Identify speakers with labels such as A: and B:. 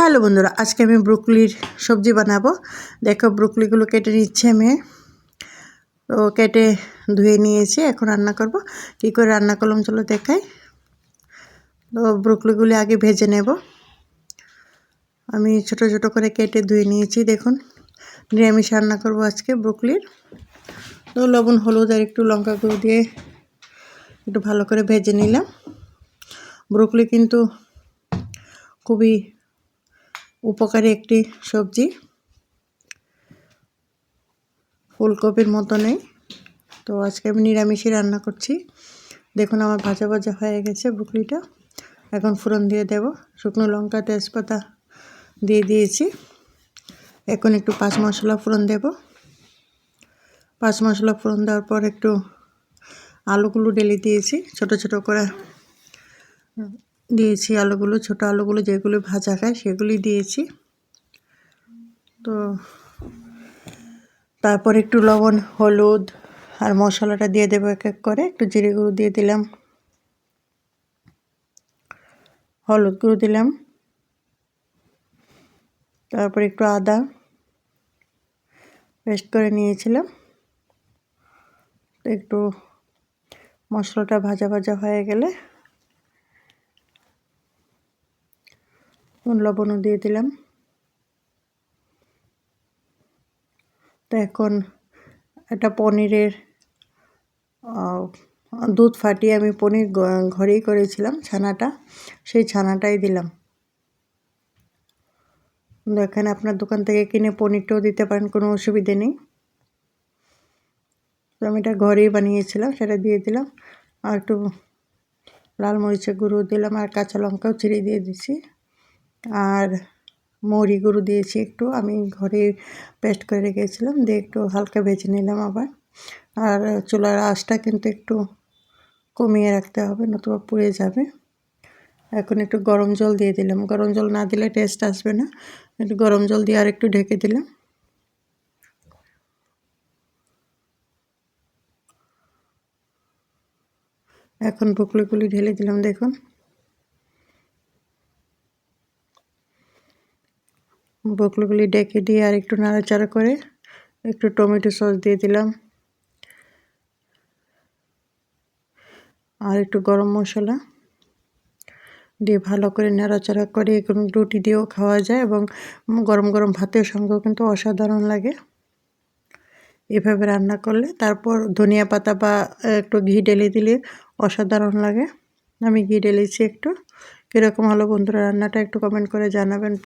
A: Hello বন্ধুরা, আজকে আমি ব্রুকলির সবজি বানাবো। দেখো ব্রুকলিগুলো কেটে নিচ্ছে আমি। তো কেটে ধুয়ে নিয়েছি, এখন রান্না করব। কী করে রান্না করলাম চলো দেখাই। তো ব্রুকলিগুলি আগে ভেজে নেব। আমি ছোট ছোট করে কেটে ধুয়ে নিয়েছি, দেখুন। নিরামিষ রান্না করব আজকে ব্রুকলির। তো লবণ, হলুদ আর একটু লঙ্কা গুঁড়ো দিয়ে একটু ভালো করে ভেজে নিলাম। ব্রুকলি কিন্তু খুবই উপকারী একটি সবজি। ফুলকপির মতো নেই। তো আজকে আমি নিরামিষই রান্না করছি। দেখুন আমার ভাজা ভাজা হয়ে গেছে বুকলিটা এখন ফোড়ন দিয়ে দেব। শুকনো লঙ্কা, তেজপাতা দিয়ে দিয়েছি। এখন একটু পাঁচ মশলা ফোড়ন দেব। পাঁচ মশলা ফোড়ন দেওয়ার পর একটু আলুগুলো ডেলি দিয়েছি। ছোট ছোট করে দিয়েছি আলুগুলো, ছোট আলুগুলো যেগুলো ভাজা খায় সেগুলি দিয়েছি। তো তারপর একটু লবণ, হলুদ আর মশলাটা দিয়ে দেবো এক এক করে। একটু জিরে গুঁড়ো দিয়ে দিলাম। হলুদ গুঁড়ো দিলাম। তারপর একটু আদা পেস্ট করে নিয়েছিলাম। একটু মশলাটা ভাজা ভাজা হয়ে গেলে লবণও দিয়ে দিলাম। তো এখন একটা পনিরের দুধ ফাটিয়ে আমি পনির ঘরেই করেছিলাম ছানাটা, সেই ছানাটাই দিলাম। এখানে আপনার দোকান থেকে কিনে পনিরটাও দিতে পারেন, কোনো অসুবিধে নেই। তো আমি এটা ঘরেই বানিয়েছিলাম, সেটা দিয়ে দিলাম। আর একটু লাল মরিচের গুঁড়ো দিলাম, আর কাঁচা লঙ্কাও ছিঁড়ে দিয়ে দিচ্ছি আর মৌরি গুঁড়ো দিয়েছি একটু। আমি ঘরে পেস্ট করে রেখেছিলাম, দিয়ে একটু হালকা ভেজে নিলাম আবার। আর চুলার আঁচটা কিন্তু একটু কমিয়ে রাখতে হবে, নতুবা পুড়ে যাবে। এখন একটু গরম জল দিয়ে দিলাম। গরম জল না দিলে টেস্ট আসবে না। একটু গরম জল দিয়ে আর একটু ঢেকে দিলাম। এখন পুকলিগুলি ঢেলে দিলাম, দেখুন। বকলগুলি ডেকে দিয়ে আর একটু নাড়াচাড়া করে একটু টমেটো সস দিয়ে দিলাম। আর একটু গরম মশলা দিয়ে ভালো করে নাড়াচাড়া করে রুটি দিয়েও খাওয়া যায় এবং গরম গরম ভাতের সঙ্গেও কিন্তু অসাধারণ লাগে। এভাবে রান্না করলে তারপর ধনিয়া পাতা বা একটু ঘি ডেলে দিলে অসাধারণ লাগে। আমি ঘি ঢেলেছি একটু। কীরকম হলো বন্ধুরা রান্নাটা একটু কমেন্ট করে জানাবেন।